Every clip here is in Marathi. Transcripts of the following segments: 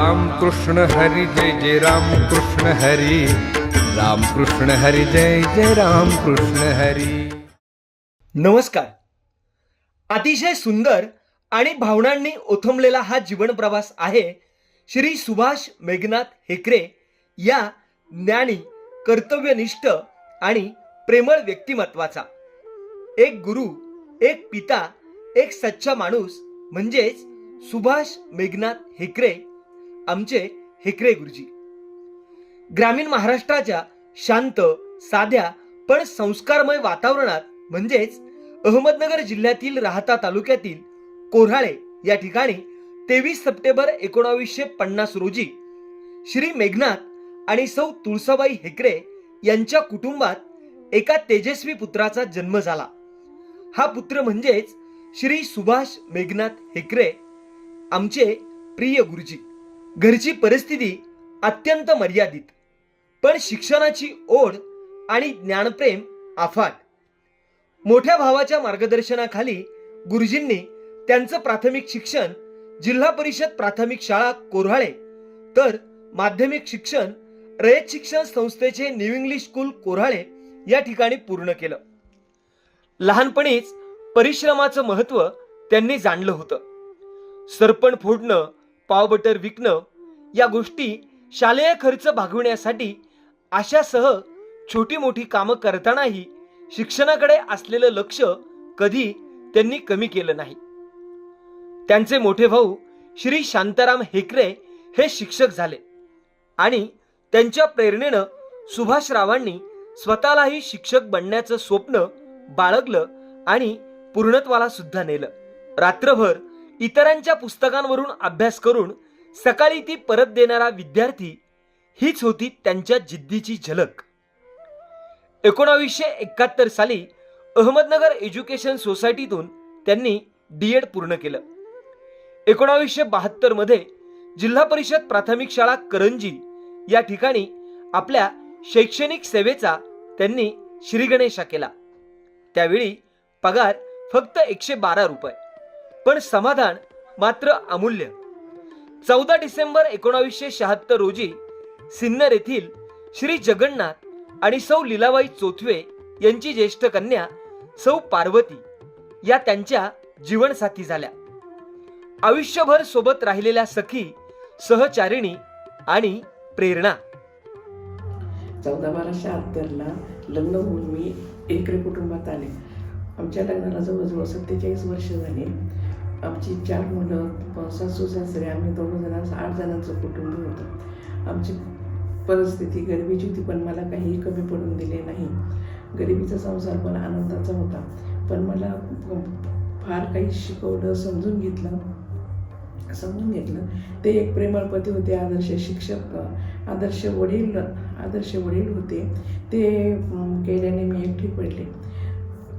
राम कृष्ण हरी जय जय राम कृष्ण हरी। राम कृष्ण हरी जय जय राम कृष्ण हरी। नमस्कार। अतिशय सुंदर आणि भावनांनी ओथंबलेला हा जीवन प्रवास आहे श्री सुभाष मेघनाथ हेकरे या ज्ञानी कर्तव्यनिष्ठ आणि प्रेमळ व्यक्तिमत्वाचा. एक गुरु एक पिता एक सच्चा माणूस म्हणजेच सुभाष मेघनाथ हेकरे आमचे हेकरे गुरुजी. ग्रामीण महाराष्ट्राच्या शांत साध्या पण संस्कारमय वातावरणात म्हणजेच अहमदनगर जिल्ह्यातील राहता तालुक्यातील कोऱ्हाळे या ठिकाणी तेवीस सप्टेंबर एकोणावीसशे पन्नास रोजी श्री मेघनाथ आणि सौ तुळसाबाई हेकरे यांच्या कुटुंबात एका तेजस्वी पुत्राचा जन्म झाला. हा पुत्र म्हणजेच श्री सुभाष मेघनाथ हेकरे आमचे प्रिय गुरुजी. घरची परिस्थिती अत्यंत मर्यादित पण शिक्षणाची ओढ आणि ज्ञानप्रेम आफाट. मोठ्या भावाच्या मार्गदर्शनाखाली गुरुजींनी त्यांचं प्राथमिक शिक्षण जिल्हा परिषद प्राथमिक शाळा कोऱ्हाळे तर माध्यमिक शिक्षण रयत शिक्षण संस्थेचे न्यू इंग्लिश स्कूल कोऱ्हाळे या ठिकाणी पूर्ण केलं. लहानपणीच परिश्रमाचं महत्त्व त्यांनी जाणलं होतं. सरपण फोडणं पावबटर विकणं या गोष्टी शालेय खर्च भागविण्यासाठी अशासह छोटी मोठी कामं करतानाही शिक्षणाकडे असलेलं लक्ष कधी त्यांनी कमी केलं नाही. त्यांचे मोठे भाऊ श्री शांताराम हेकरे हे शिक्षक झाले आणि त्यांच्या प्रेरणेनं सुभाषरावांनी स्वतःलाही शिक्षक बनण्याचं स्वप्न बाळगलं आणि पूर्णत्वाला सुद्धा नेलं. रात्रभर इतरांच्या पुस्तकांवरून अभ्यास करून सकाळी ती परत देणारा विद्यार्थी हीच होती त्यांच्या जिद्दीची झलक. एकोणावीसशे एकाहत्तर साली अहमदनगर एज्युकेशन सोसायटीतून त्यांनी डी एड पूर्ण केलं. एकोणावीसशे बहात्तरमध्ये जिल्हा परिषद प्राथमिक शाळा करंजी या ठिकाणी आपल्या शैक्षणिक सेवेचा त्यांनी श्रीगणेशा केला. त्यावेळी पगार फक्त एकशे बारा रुपये. पण समाधान मात्र अमूल्य. चौदा डिसेंबर एकोणावीसशे शहात्तर रोजी सिन्नर येथील श्री जगन्नाथ आणि सौ लीलाबाई चोथवे यांची ज्येष्ठ कन्या सौ पार्वती या त्यांच्या जीवनसाथी झाल्या. आयुष्यभर सोबत राहिलेल्या सखी सहचारिणी आणि प्रेरणा. चौदा बारा शहात्तरला लग्न होऊन मी एकरे कुटुंबात आले. आमच्या लग्नाला जवळजवळ सत्तेचाळीस वर्ष झाली. आमची चार मुलं सासू सासरे आम्ही दोघं जण आठ जणांचं कुटुंब होतं. आमची परिस्थिती गरिबीची होती पण मला काहीही कमी पडून दिले नाही. गरिबीचा संसार पण आनंदाचा होता पण मला फार काही शिकवलं समजून घेतलं समजून घेतलं. ते एक प्रेमळपती होते आदर्श शिक्षक आदर्श वडील आदर्श वडील होते. ते केल्याने मी एकटी पडले.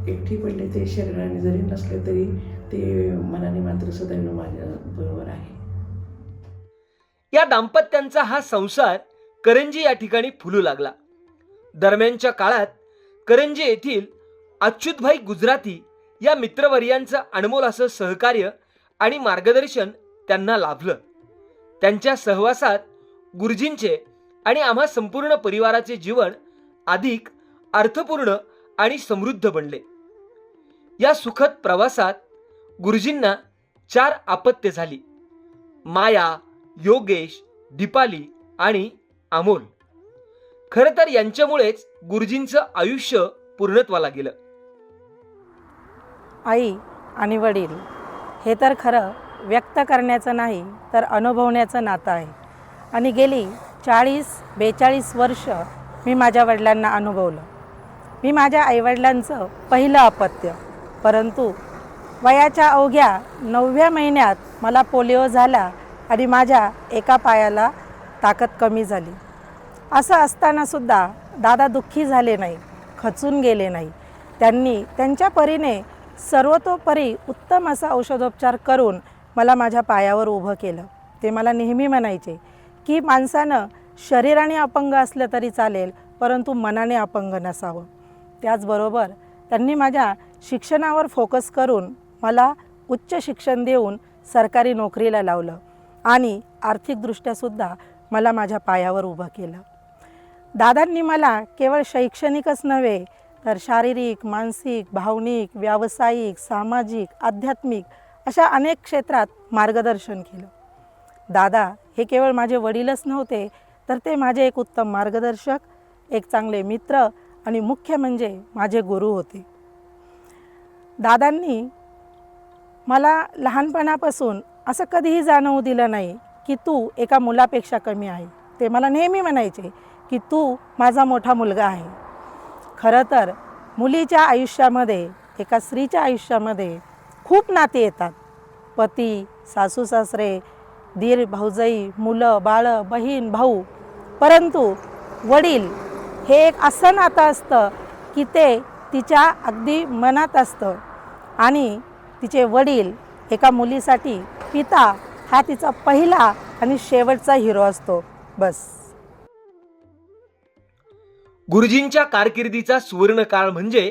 एकटी पडले ते शरीराने जरी नसले तरी ते मनाने मात्र सदैव माझ्या बरोबर आहे. या दाम्पत्यांचा हा संसार करंजी या ठिकाणी फुलू लागला. दरम्यानच्या काळात करंजी येथील अच्युतभाई गुजराती या मित्रवर्यांचं अनमोल असं सहकार्य आणि मार्गदर्शन त्यांना लाभलं. त्यांच्या सहवासात गुरुजींचे आणि आम्हा संपूर्ण परिवाराचे जीवन अधिक अर्थपूर्ण आणि समृद्ध बनले. या सुखद प्रवासात गुरुजींना चार आपत्य झाली. माया योगेश दीपाली आणि अमोल. खरं तर यांच्यामुळेच गुरुजींचं आयुष्य पूर्णत्वाला गेलं. आई आणि वडील हे तर खरं व्यक्त करण्याचं नाही तर अनुभवण्याचं नातं आहे. आणि गेली चाळीस बेचाळीस वर्ष मी माझ्या वडिलांना अनुभवलं. मी माझ्या आईवडिलांचं पहिलं अपत्य परंतु वयाच्या अवघ्या नवव्या महिन्यात मला पोलिओ झाला आणि माझ्या एका पायाला ताकद कमी झाली. असं असतानासुद्धा दादा दुःखी झाले नाही खचून गेले नाही. त्यांनी त्यांच्या परीने सर्वतोपरी उत्तम असा औषधोपचार करून मला माझ्या पायावर उभं केलं. ते मला नेहमी म्हणायचे की माणसानं शरीराने अपंग असलं तरी चालेल परंतु मनाने अपंग नसावं. त्याचबरोबर त्यांनी माझ्या शिक्षणावर फोकस करून मला उच्च शिक्षण देऊन सरकारी नोकरीला लावलं आणि आर्थिकदृष्ट्यासुद्धा मला माझ्या पायावर उभं केलं. दादांनी मला केवळ शैक्षणिकच नव्हे तर शारीरिक मानसिक भावनिक व्यावसायिक सामाजिक आध्यात्मिक अशा अनेक क्षेत्रात मार्गदर्शन केलं. दादा हे केवळ माझे वडीलच नव्हते तर ते माझे एक उत्तम मार्गदर्शक एक चांगले मित्र आणि मुख्य म्हणजे माझे गुरु होते. दादांनी मला लहानपणापासून असं कधीही जाणवू दिलं नाही की तू एका मुलापेक्षा कमी आहे. ते मला नेहमी म्हणायचे की तू माझा मोठा मुलगा आहे. खरं तर मुलीच्या आयुष्यामध्ये एका स्त्रीच्या आयुष्यामध्ये खूप नाते येतात. पती सासू सासरे दीर भाऊजाई मुलं बाळं बहीण भाऊ. परंतु वडील हे एक असं नातं असतं की ते तिच्या अगदी मनात असतं. आणि तिचे वडील एका मुलीसाठी पिता हा तिचा पहिला आणि शेवटचा हिरो असतो. बस. गुरुजींच्या कारकिर्दीचा सुवर्ण काळ म्हणजे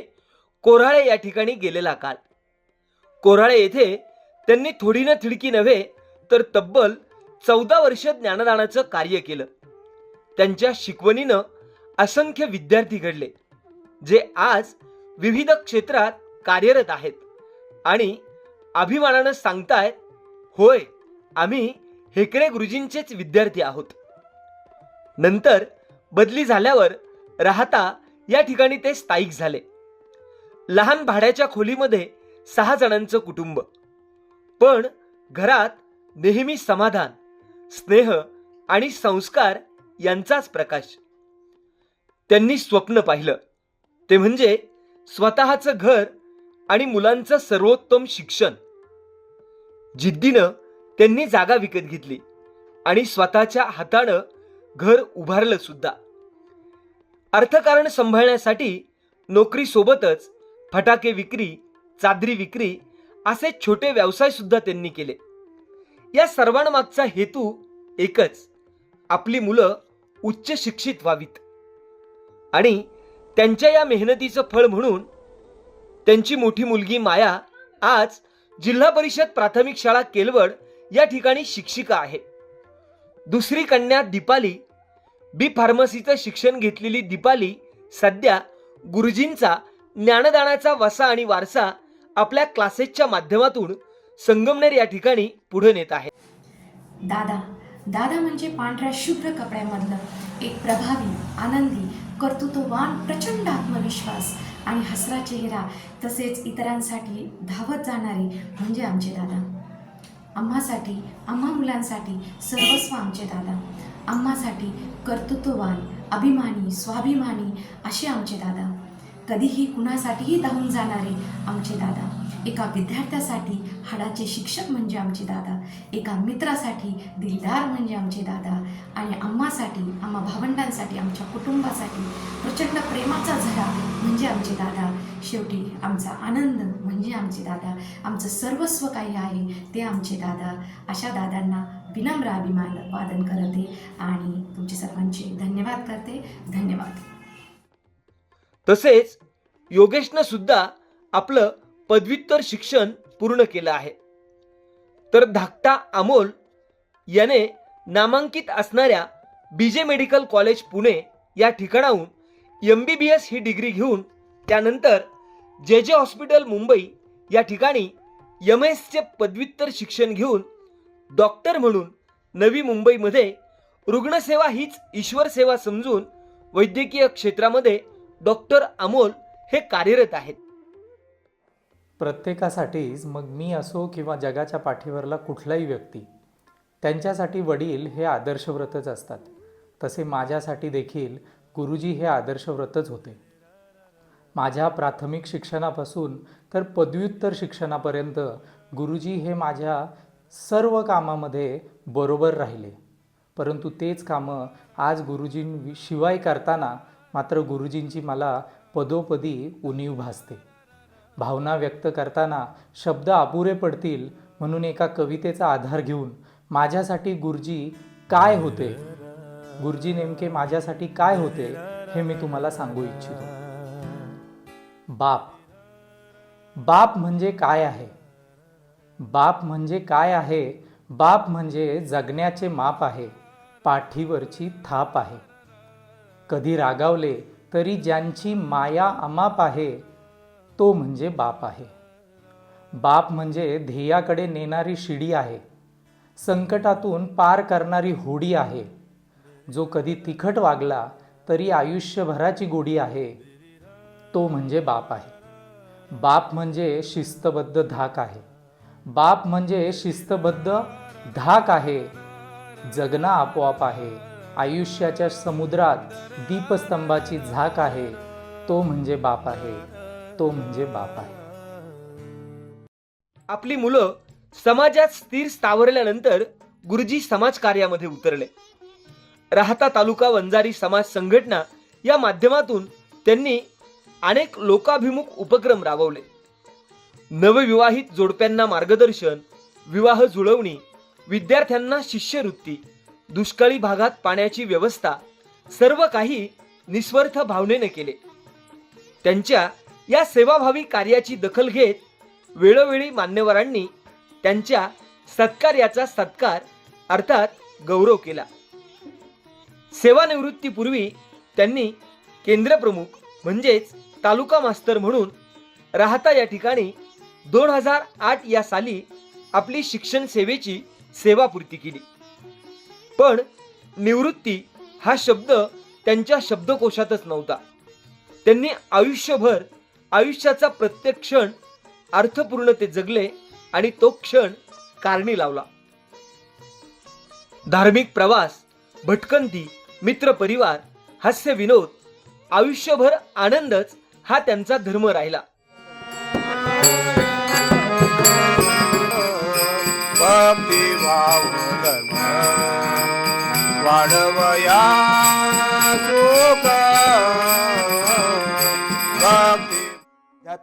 कोराळे या ठिकाणी गेलेला काळ कोराळे येथे त्यांनी थोडी ना थिडकी नव्हे तर तब्बल चौदा वर्ष ज्ञानदानाचं कार्य केलं. त्यांच्या शिकवणीनं असंख्य विद्यार्थी घडले जे आज विविध क्षेत्रात कार्यरत आहेत. आणि अभिमानानं सांगतायत होय आम्ही हेकडे गुरुजींचेच विद्यार्थी आहोत. नंतर बदली झाल्यावर राहता या ठिकाणी ते स्थायिक झाले. लहान भाड्याच्या खोलीमध्ये सहा जणांचं कुटुंब. पण घरात नेहमी समाधान स्नेह आणि संस्कार यांचाच प्रकाश. त्यांनी स्वप्न पाहिलं. ते म्हणजे स्वतःचं घर आणि मुलांचं सर्वोत्तम शिक्षण. जिद्दीनं त्यांनी जागा विकत घेतली आणि स्वतःच्या हातानं घर उभारलं सुद्धा. अर्थकारण सांभाळण्यासाठी नोकरीसोबतच फटाके विक्री चादरी विक्री असे छोटे व्यवसाय सुद्धा त्यांनी केले. या सर्वांमागचा हेतू एकच आपली मुलं उच्च शिक्षित व्हावीत. आणि त्यांच्या या मेहनतीचं फळ म्हणून त्यांची मोठी मुलगी माया आज जिल्हा परिषद प्राथमिक शाळा केलवड या ठिकाणी शिक्षिका आहे. दुसरी कन्या दीपाली बी फार्मसीचं शिक्षण घेतलेली दीपाली सध्या गुरुजींचा ज्ञानदानाचा वसा आणि वारसा आपल्या क्लासेसच्या माध्यमातून संगमनेर या ठिकाणी पुढे नेत आहे. दादा दादा म्हणजे पांढऱ्या शुभ्र कपड्यामधलं एक प्रभावी आनंदी कर्तृत्ववान प्रचंड आत्मविश्वास. आणि हसरा चेहरा तसेच इतरांसाठी धावत जाणारे म्हणजे आमचे दादा. आम्हासाठी आम्हा मुलांसाठी सर्वस्व आमचे दादा. आम्हासाठी कर्तृत्ववान अभिमानी स्वाभिमानी असे आमचे दादा. कधीही कुणासाठीही धावून जाणारे आमचे दादा. एका विद्यार्थ्यासाठी हाडाचे शिक्षक म्हणजे आमचे दादा एका मित्रासाठी दिलदार म्हणजे आमचे दादा आणि आम्हासाठी आम्हा भावंडांसाठी आमच्या कुटुंबासाठी प्रचंड प्रेमाचा झरा म्हणजे आमचे दादा. शेवटी आमचा आनंद म्हणजे आमचे दादा. आमचं सर्वस्व काही आहे ते आमचे दादा. अशा दादांना विनम्र अभिमान वादन करते आणि तुमचे सर्वांचे धन्यवाद करते. धन्यवाद. तसेच योगेशनं सुद्धा आपलं पदव्युत्तर शिक्षण पूर्ण केलं आहे. तर धाकटा अमोल याने नामांकित असणाऱ्या बीजे मेडिकल कॉलेज पुणे या ठिकाणाहून एम बी बी एस ही डिग्री घेऊन त्यानंतर जे जे हॉस्पिटल मुंबई या ठिकाणी एम एसचे पदव्युत्तर शिक्षण घेऊन डॉक्टर म्हणून नवी मुंबईमध्ये रुग्णसेवा हीच ईश्वर सेवा समजून वैद्यकीय क्षेत्रामध्ये डॉक्टर अमोल हे कार्यरत आहेत. प्रत्येकासाठीच मग मी असो किंवा जगाच्या पाठीवरला कुठलाही व्यक्ती त्यांच्यासाठी वडील हे आदर्शव्रतच असतात. तसे माझ्यासाठी देखील गुरुजी हे आदर्शव्रतच होते. माझ्या प्राथमिक शिक्षणापासून तर पदव्युत्तर शिक्षणापर्यंत गुरुजी हे माझ्या सर्व कामामध्ये बरोबर राहिले. परंतु तेच कामं आज गुरुजींशिवाय करताना मात्र गुरुजींची मला पदोपदी उणीव भासते. भावना व्यक्त करताना शब्द अपुरे पडतील म्हणून एका कवितेचा आधार घेऊन माझ्यासाठी गुरुजी काय होते? गुरुजी नेमके माझ्यासाठी काय होते हे मी तुम्हाला सांगू इच्छितो. बाप. बाप म्हणजे काय आहे? बाप म्हणजे काय आहे? बाप म्हणजे जगण्याचे माप आहे पाठीवरची थाप आहे. कधी रागावले तरी ज्यांची माया अमाप आहे तो म्हणजे बाप आहे. बाप म्हणजे ध्येयाकडे नेणारी शिडी आहे. संकटातून पार करणारी होडी आहे. जो कधी तिखट वागला तरी आयुष्यभराची गोडी आहे. तो म्हणजे बाप आहे. बाप म्हणजे शिस्तबद्ध धाक आहे. बाप म्हणजे शिस्तबद्ध धाक आहे. जगणं आपोआप आहे. आयुष्याच्या समुद्रात दीपस्तंभाची झाक आहे. तो म्हणजे बाप आहे. तो म्हणजे बाप आहे. आपली मुलं समाजात स्थिर स्थावरल्यानंतर गुरुजी समाज कार्यामध्ये उतरले. राहता तालुका वंजारी समाज संघटना या माध्यमातून त्यांनी अनेक लोकाभिमुख उपक्रम राबवले. नवविवाहित जोडप्यांना मार्गदर्शन विवाह जुळवणी विद्यार्थ्यांना शिष्यवृत्ती दुष्काळी भागात पाण्याची व्यवस्था सर्व काही निस्वार्थ भावनेने केले. त्यांच्या या सेवाभावी कार्याची दखल घेत वेळोवेळी मान्यवरांनी त्यांच्या सत्कार्याचा सत्कार अर्थात गौरव केला. सेवानिवृत्तीपूर्वी त्यांनी केंद्रप्रमुख म्हणजेच तालुका मास्तर म्हणून राहता या ठिकाणी दोन हजार आठ या साली आपली शिक्षण सेवेची सेवापूर्ती केली. पण निवृत्ती हा शब्द त्यांच्या शब्दकोशातच नव्हता. त्यांनी आयुष्यभर आयुष्याचा प्रत्येक क्षण अर्थपूर्ण ते जगले आणि तो क्षण कारणी लावला. धार्मिक प्रवास भटकंती मित्रपरिवार हास्य विनोद आयुष्यभर आनंदच हा त्यांचा धर्म राहिला. वाढवया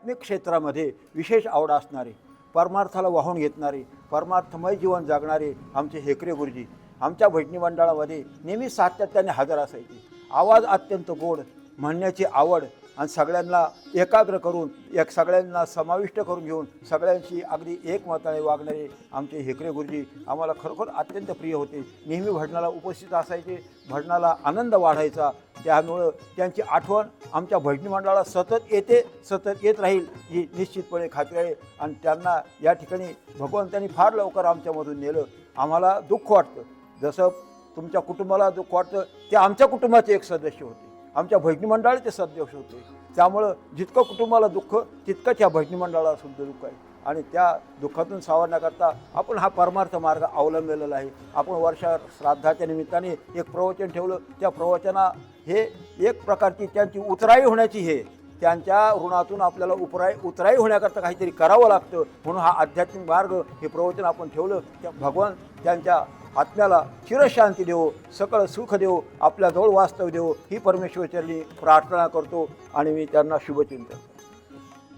आध्यात्मिक क्षेत्रामध्ये विशेष आवड असणारे परमार्थाला वाहून घेतणारे परमार्थमय जीवन जगणारे आमचे हेकरे गुरुजी आमच्या भजनी मंडळामध्ये नेहमी सातत्याने हजर असायचे. आवाज अत्यंत गोड म्हणण्याची आवड आणि सगळ्यांना एकाग्र करून एक सगळ्यांना समाविष्ट करून घेऊन सगळ्यांशी अगदी एकमताने वागणारे आमचे हेकरे गुरुजी आम्हाला खरोखर अत्यंत प्रिय होते. नेहमी भजनाला उपस्थित असायचे भजनाला आनंद वाढायचा. त्यामुळं त्यांची आठवण आमच्या भजनी मंडळाला सतत येते सतत येत राहील ही निश्चितपणे खात्री आहे. आणि त्यांना या ठिकाणी भगवंतांनी फार लवकर आमच्यामधून नेलं. आम्हाला दुःख वाटतं. जसं तुमच्या कुटुंबाला दुःख वाटतं ते आमच्या कुटुंबाचे एक सदस्य होते. आमच्या भजनी मंडळाचे सदस्य होते. त्यामुळं जितकं कुटुंबाला दुःख तितकंच या भजनी मंडळाला सुद्धा दुःख आहे. आणि त्या दुःखातून सावरण्याकरता आपण हा परमार्थ मार्ग अवलंबलेला आहे. आपण वर्षा श्राद्धाच्या निमित्ताने एक प्रवचन ठेवलं. त्या प्रवचना हे एक प्रकारची त्यांची उतराई होण्याची हे. त्यांच्या ऋणातून आपल्याला उपराई उतराई होण्याकरता काहीतरी करावं लागतं. म्हणून हा आध्यात्मिक मार्ग हे प्रवचन आपण ठेवलं. त्या भगवान त्यांच्या आत्म्याला चिरशांती देव सकळ सुख देवो आपल्याजवळ वास्तव देव ही परमेश्वरचरणी प्रार्थना करतो आणि मी त्यांना शुभचिंतन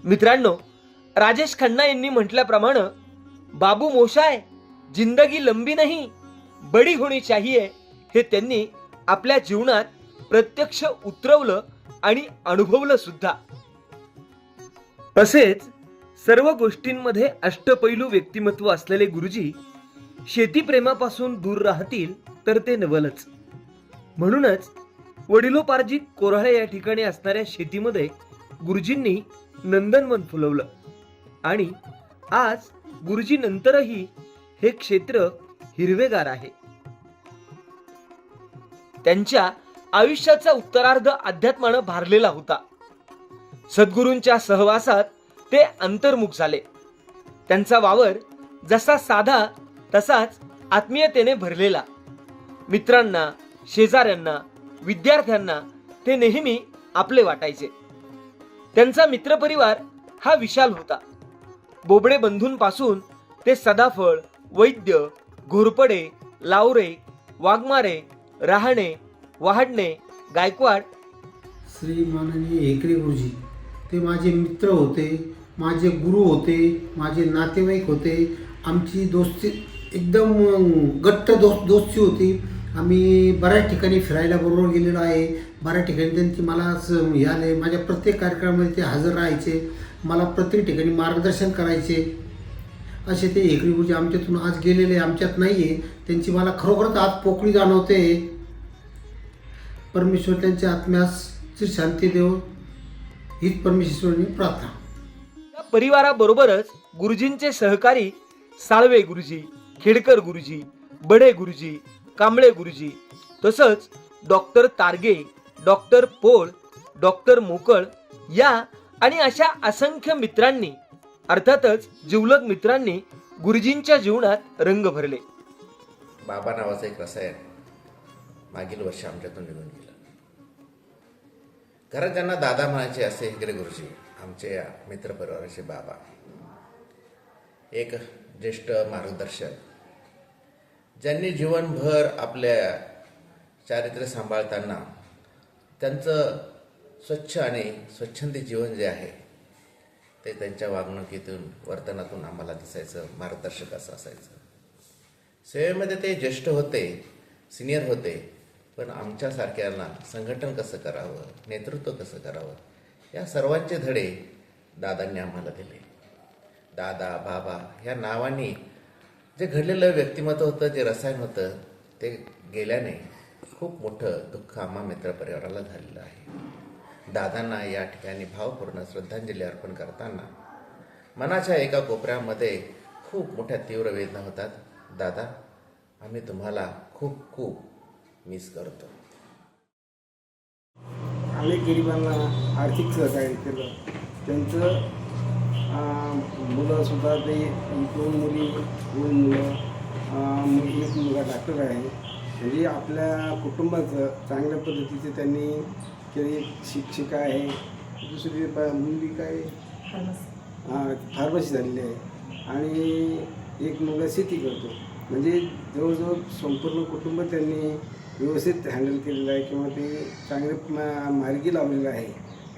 मित्रांनो राजेश खन्ना यांनी म्हटल्याप्रमाणे बाबू मोशाय जिंदगी लंबी नाही बडी होणी चाहिये हे त्यांनी आपल्या जीवनात प्रत्यक्ष उतरवलं आणि अनुभवलं सुद्धा. तसेच सर्व गोष्टींमध्ये अष्टपैलू व्यक्तिमत्व असलेले गुरुजी शेतीप्रेमापासून दूर राहतील तर ते नवलच. म्हणूनच वडिलोपार्जित कोराळे या ठिकाणी असणाऱ्या शेतीमध्ये गुरुजींनी नंदनवन फुलवलं. आणि आज गुरुजी नंतरही हे क्षेत्र हिरवेगार आहे. त्यांच्या आयुष्याचा उत्तरार्ध अध्यात्मानं भारलेला होता. सद्गुरूंच्या सहवासात ते अंतर्मुख झाले. त्यांचा वावर जसा साधा तसाच आत्मीयतेने भरलेला. मित्रांना शेजाऱ्यांना विद्यार्थ्यांना ते नेहमी आपले वाटायचे. त्यांचा मित्रपरिवार हा विशाल होता. बोबडे बंधूंपासून ते सदाफळ वैद्य घोरपडे लावरे वाघमारे राहणे वाहडणे गायकवाड. श्री माननीय हेकरे गुरुजी ते माझे मित्र होते माझे गुरु होते माझे नातेवाईक होते आमची दोस्ती एकदम घट्ट दोस्त दोस्ती होती. आम्ही बऱ्याच ठिकाणी फिरायला बरोबर गेलेलो आहे. बऱ्याच ठिकाणी त्यांची मला हे आले माझ्या प्रत्येक कार्यक्रमामध्ये ते हजर राहायचे. मला प्रत्येक ठिकाणी मार्गदर्शन करायचे. असे ते एकरी गुरुजी आमच्यातून आज गेलेले आमच्यात नाही आहे त्यांची मला खरोखरच आज पोकळी जाणवते. परमेश्वर त्यांच्या आत्म्यास शांती देव हीच परमेश्वरनी प्रार्थना. परिवाराबरोबरच गुरुजींचे सहकारी साळवे गुरुजी. खेडकर गुरुजी बडे गुरुजी कांबळे गुरुजी तसंच doctor Targe doctor Pol doctor Mokal या आणि अशा असंख्य मित्रांनी अर्थातच जिवलग मित्रांनी गुरुजींच्या जीवनात रंग भरले. बाबा नावाचं एक रसायन मागील वर्षी आमच्यातून निघून गेलं. खरं ज्यांना दादा म्हणायचे असे हेगडे गुरुजी आमचे या मित्रपरिवाराचे बाबा. एक ज्येष्ठ मार्गदर्शक ज्यांनी जीवनभर आपल्या चारित्र्य सांभाळताना त्यांचं स्वच्छ आणि स्वच्छंदी जीवन जे आहे ते त्यांच्या वागणुकीतून वर्तनातून आम्हाला दिसायचं मार्गदर्शक असं असायचं. सेवेमध्ये ते ज्येष्ठ होते सिनियर होते पण आमच्यासारख्यांना संघटन कसं करावं नेतृत्व कसं करावं या सर्वांचे धडे दादांनी आम्हाला दिले. दादा बाबा ह्या नावांनी जे घडलेलं व्यक्तिमत्व होतं जे रसायन होतं ते गेल्याने खूप मोठं दुःख आम्हा मित्र परिवाराला झालेलं आहे. दादांना या ठिकाणी भावपूर्ण श्रद्धांजली अर्पण करताना मनाच्या एका कोपऱ्यामध्ये खूप मोठ्या तीव्र वेदना होतात. दादा आम्ही तुम्हाला खूप खूप मिस करतो. अनेक गरिबांना आर्थिक सहकार्य केलं. त्यांचं मुलंसुद्धा ते दोन मुली दोन मुलं एक मुलगा डॉक्टर आहे. म्हणजे आपल्या कुटुंबाचं चांगल्या पद्धतीचे त्यांनी केली एक शिक्षिका आहे. दुसरी मुलगी काय? फार्मसी. झालेली आहे. आणि एक मुलगा शेती करतो. म्हणजे जवळजवळ संपूर्ण कुटुंब त्यांनी व्यवस्थित हँडल केलेलं आहे किंवा ते चांगले मा- मार्गी लावलेलं आहे.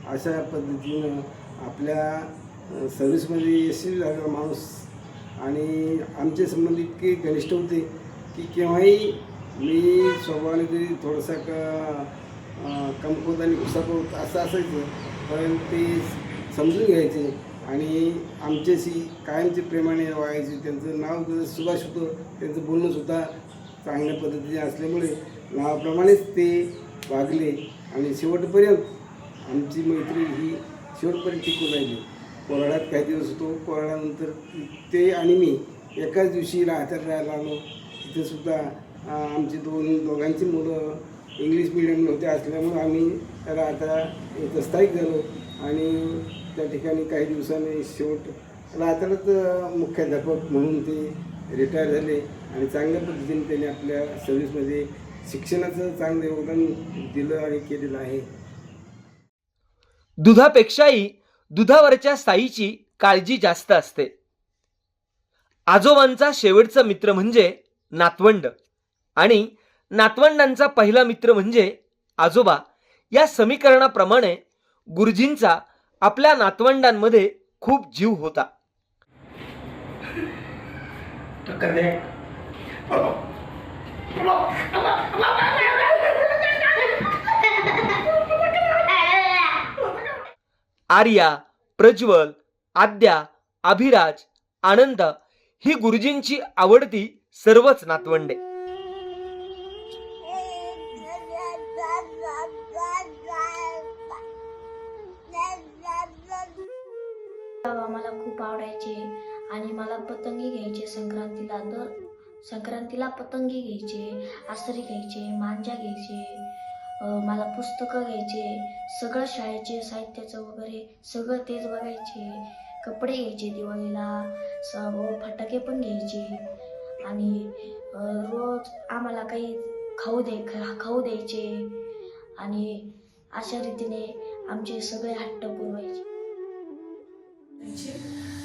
अशा पद्धतीनं आपल्या सर्व्हिसमध्ये यशस्वी झालेला माणूस. आणि आमचे संबंध इतके घनिष्ठ होते की केव्हाही मी स्वभावाने तरी थोडासा क कमकुवत आणि घुसापवत असं असायचं. पण ते समजून घ्यायचे. आणि आमच्याशी कायमचे प्रेमाने वागायचे. त्यांचं नाव जसं सुभाष होतं त्यांचं बोलणंसुद्धा चांगल्या पद्धतीने असल्यामुळे नावाप्रमाणेच ते वागले. आणि शेवटपर्यंत आमची मैत्री ही शेवटपर्यंत टिकून राहिली. कोराड्यात काही दिवस होतो कोराड्यानंतर ते आणि मी एकाच दिवशी राहत्यात राहायला आलो. तिथेसुद्धा आमचे आमची दोन दोघांची मुलं इंग्लिश मिडियमला होते असल्यामुळं आम्ही राहता इथं स्थायिक झालो आणि त्या ठिकाणी काही दिवसांनी शेवट राहतानाच मुख्याध्यापक म्हणून ते रिटायर झाले. आणि चांगल्या पद्धतीने त्यांनी आपल्या सर्व्हिसमध्ये शिक्षणाचं चांगलं योगदान दिलं आणि केलेलं आहे. दुधापेक्षाही दुधावरच्या साईची काळजी जास्त असते. आजोबांचा शेवटचा मित्र म्हणजे नातवंड आणि नातवंडांचा पहिला मित्र म्हणजे आजोबा. या समीकरणाप्रमाणे गुरुजींचा आपल्या नातवंडांमध्ये खूप जीव होता. आर्या प्रज्वल आद्या अभिराज आनंद ही गुरुजींची आवडती सर्वच नातवंडे. मला खूप आवडायचे आणि मला पतंगी घ्यायचे संक्रांतीला दर संक्रांतीला पतंगी घ्यायचे आसरी घ्यायचे मांजा घ्यायचे. मला पुस्तकं घ्यायचे सगळं शाळेचे साहित्याचं वगैरे सगळं तेच बघायचे कपडे घ्यायचे दिवाळीला स फटाके पण घ्यायचे. आणि रोज आम्हाला काही खाऊ दे खाऊ द्यायचे. आणि अशा रीतीने आमचे सगळे हट्ट पुरवायचे.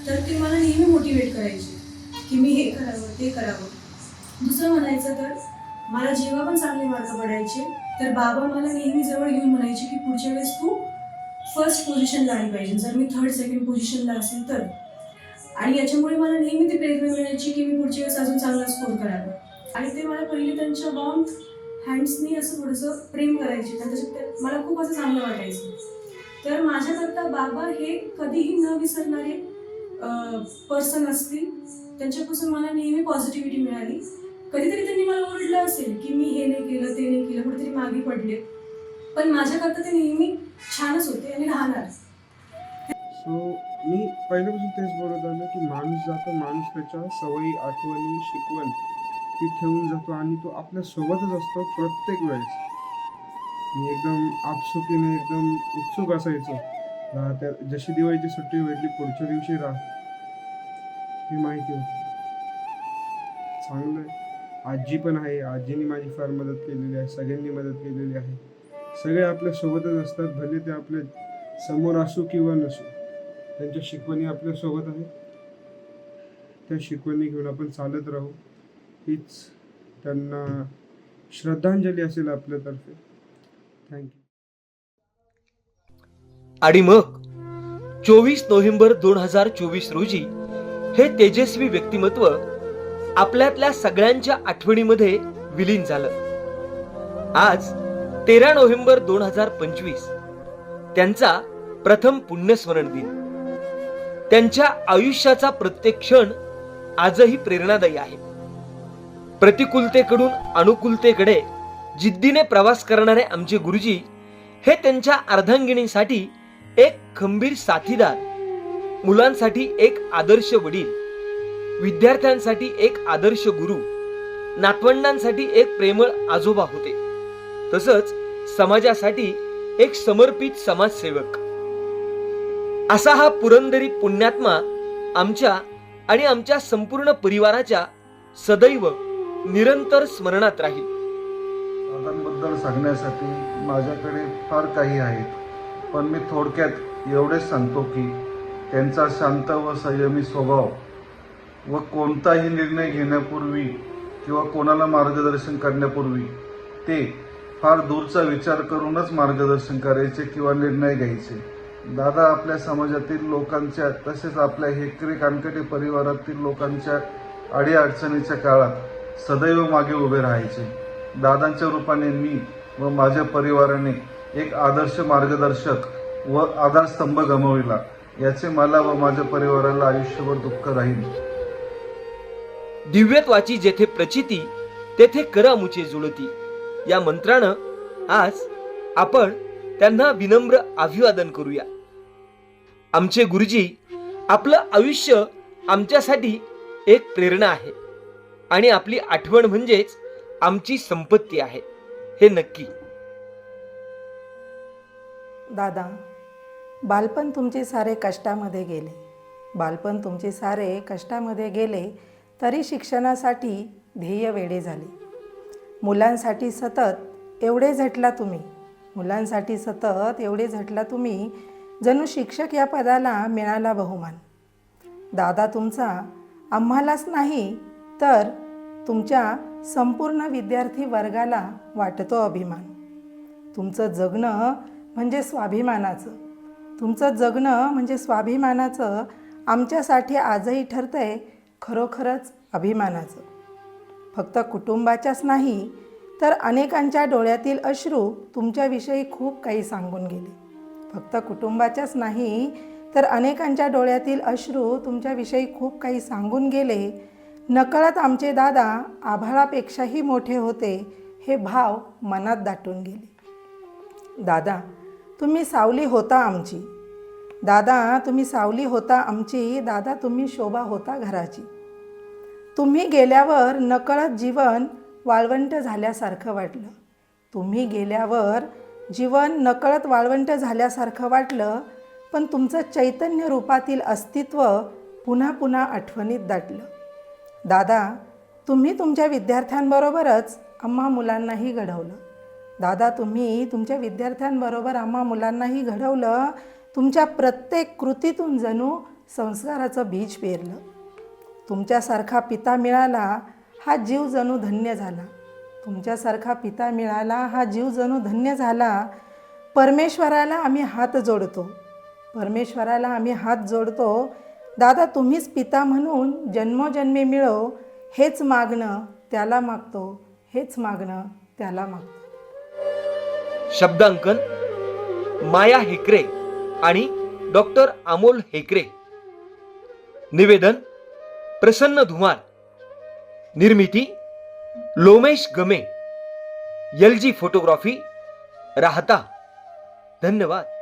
तर ते मला नेहमी मोटिवेट करायचे की मी हे करावं ते करावं. दुसरं म्हणायचं तर मला जेव्हा पण चांगले मार्क पडायचे तर बाबा मला नेहमी जवळ घेऊन म्हणायचे की पुढच्या वेळेस तू फर्स्ट पोझिशनला आली पाहिजे. जर मी थर्ड सेकंड पोझिशनला असेल तर. आणि याच्यामुळे मला नेहमी ती प्रेरणा मिळायची की मी पुढच्या वेळेस अजून चांगला स्कोर करावा. आणि ते मला पहिले त्यांच्या वॉर्म हँड्सनी असं थोडंसं प्रेम करायचे. त्यांच्या मला खूप असं चांगलं वाटायचं. तर माझ्याकरता बाबा हे कधीही न विसरणारे पर्सन असतील. त्यांच्यापासून मला नेहमी पॉझिटिव्हिटी मिळाली. कधीतरी त्यांनी मला ओरडलं असेल की मी हे नाही केलं ते नाही केलं कुठेतरी मागे पडले. पण माझ्याकरता ते नेहमी छानच होते आणि राहणार. सो मी पहिल्यापासून तेच बोलत आलो की माणूस जातो माणूस त्याच्या सवयी आठवणी शिकवण ती ठेवून जातो आणि तो आपल्या सोबतच असतो प्रत्येक वेळेस. मी एकदम आपसुकीने एकदम उत्सुक असायचो. त्या जशी दिवाळीची सुट्टी भेटली पुढच्या दिवशी राह. हे माहिती होती. चांगलं आहे. आजी पण आहे. आजीने माझी फार मदत केलेली आहे. सगळ्यांनी मदत केलेली आहे. सगळे आपल्या सोबतच असतात. भले ते आपल्यासमोर असो किंवा नसू. त्यांच्या शिकवणी आपल्यासोबत आहेत. त्या शिकवणी घेऊन आपण चालत राहू. हीच त्यांना श्रद्धांजली असेल आपल्यातर्फे. थँक्यू आणि मग चोवीस नोव्हेंबर दोन हजार चोवीस रोजी हे तेजस्वी व्यक्तिमत्व आपल्यातल्या सगळ्यांच्या आठवणीमध्ये विलीन झालं. आज तेरा नोव्हेंबर दोन हजार पंचवीस त्यांचा प्रथम पुण्यस्मरण दिन. त्यांच्या आयुष्याचा प्रत्येक क्षण आजही प्रेरणादायी आहे. प्रतिकूलतेकडून अनुकूलतेकडे जिद्दीने प्रवास करणारे आमचे गुरुजी हे त्यांच्या अर्धांगिणीसाठी एक खंबीर साथीदार मुलांसाठी एक आदर्श वडील. विद्यार्थ्यांसाठी एक आदर्श गुरु नातवंडांसाठी एक प्रेमळ आजोबा होते. तसंच समाजासाठी एक समर्पित समाजसेवक. असा हा पुरंदरी पुण्यात्मा आमच्या आणि आमच्या संपूर्ण परिवाराच्या सदैव निरंतर स्मरणात राहील. दादांबद्दल सांगण्यासाठी माझ्याकडे फार काही आहेत पण मी थोडक्यात एवढेच सांगतो की त्यांचा शांत व संयमी स्वभाव व कोणताही निर्णय घेण्यापूर्वी किंवा कोणाला मार्गदर्शन करण्यापूर्वी ते फार दूरचा विचार करूनच मार्गदर्शन करायचे किंवा निर्णय घ्यायचे. दादा आपल्या समाजातील लोकांच्या तसेच आपल्या हेकरी कानकटे परिवारातील लोकांच्या अडीअडचणीच्या काळात सदैव मागे उभे राहायचे. दादांच्या रूपाने मी व माझ्या परिवाराने एक आदर्श मार्गदर्शक व आधारस्तंभ गमाविला. याचे मला व माझ्या परिवाराला आयुष्यभर दुःख राहील. दिव्यत्वाची जेथे प्रचिती तेथे करामुचे जुळती. या मंत्रानं आज आपण त्यांना विनम्र अभिवादन करूया. आमचे गुरुजी आपलं आयुष्य आमच्यासाठी एक प्रेरणा आहे आणि आपली आठवण म्हणजेच आमची संपत्ती आहे. हे नक्की. दादा बालपण तुमचे सारे कष्टामध्ये गेले. बालपण तुमचे सारे कष्टामध्ये गेले तरी शिक्षणासाठी ध्येय वेडे झाले. मुलांसाठी सतत एवढे झटला तुम्ही. मुलांसाठी सतत एवढे झटला तुम्ही जणू शिक्षक या पदाला मिळाला बहुमान. दादा तुमचा आम्हालाच नाही तर तुमच्या संपूर्ण विद्यार्थी वर्गाला वाटतो अभिमान. तुमचं जगणं म्हणजे स्वाभिमानाचं. तुमचं जगणं म्हणजे स्वाभिमानाचं आमच्यासाठी आजही ठरतंय खरोखरच अभिमानाचं. फक्त कुटुंबाच्याच नाही तर अनेकांच्या डोळ्यातील अश्रू तुमच्याविषयी खूप काही सांगून गेले. फक्त कुटुंबाच्याच नाही तर अनेकांच्या डोळ्यातील अश्रू तुमच्याविषयी खूप काही सांगून गेले. नकळत आमचे दादा आभाळापेक्षाही मोठे होते हे भाव मनात दाटून गेले. दादा तुम्ही सावली होता आमची. दादा तुम्ही सावली होता आमची. दादा तुम्ही शोभा होता घराची. तुम्ही गेल्यावर नकळत जीवन वाळवंट झाल्यासारखं वाटलं. तुम्ही गेल्यावर जीवन नकळत वाळवंट झाल्यासारखं वाटलं पण तुमचं चैतन्य रूपातील अस्तित्व पुन्हा पुन्हा आठवणीत दाटलं. दादा तुम्ही तुमच्या विद्यार्थ्यांबरोबरच आम्हा मुलांनाही घडवलं. दादा तुम्ही तुमच्या विद्यार्थ्यांबरोबर आम्हा मुलांनाही घडवलं. तुमच्या प्रत्येक कृतीतून जणू संस्काराचं बीज पेरलं. तुमच्यासारखा पिता मिळाला हा जीव जणू धन्य झाला. तुमच्यासारखा पिता मिळाला हा जीव जणू धन्य झाला. परमेश्वराला आम्ही हात जोडतो. परमेश्वराला आम्ही हात जोडतो. दादा तुम्हीच पिता म्हणून जन्मोजन्मे मिळो हेच मागणं त्याला मागतो हेच मागणं त्याला मागतो. शब्दांकन माया हेकरे आणि डॉक्टर अमोल हेकरे. निवेदन प्रसन्न धुमार निर्मिती Lomesh Game L G photography राहता धन्यवाद.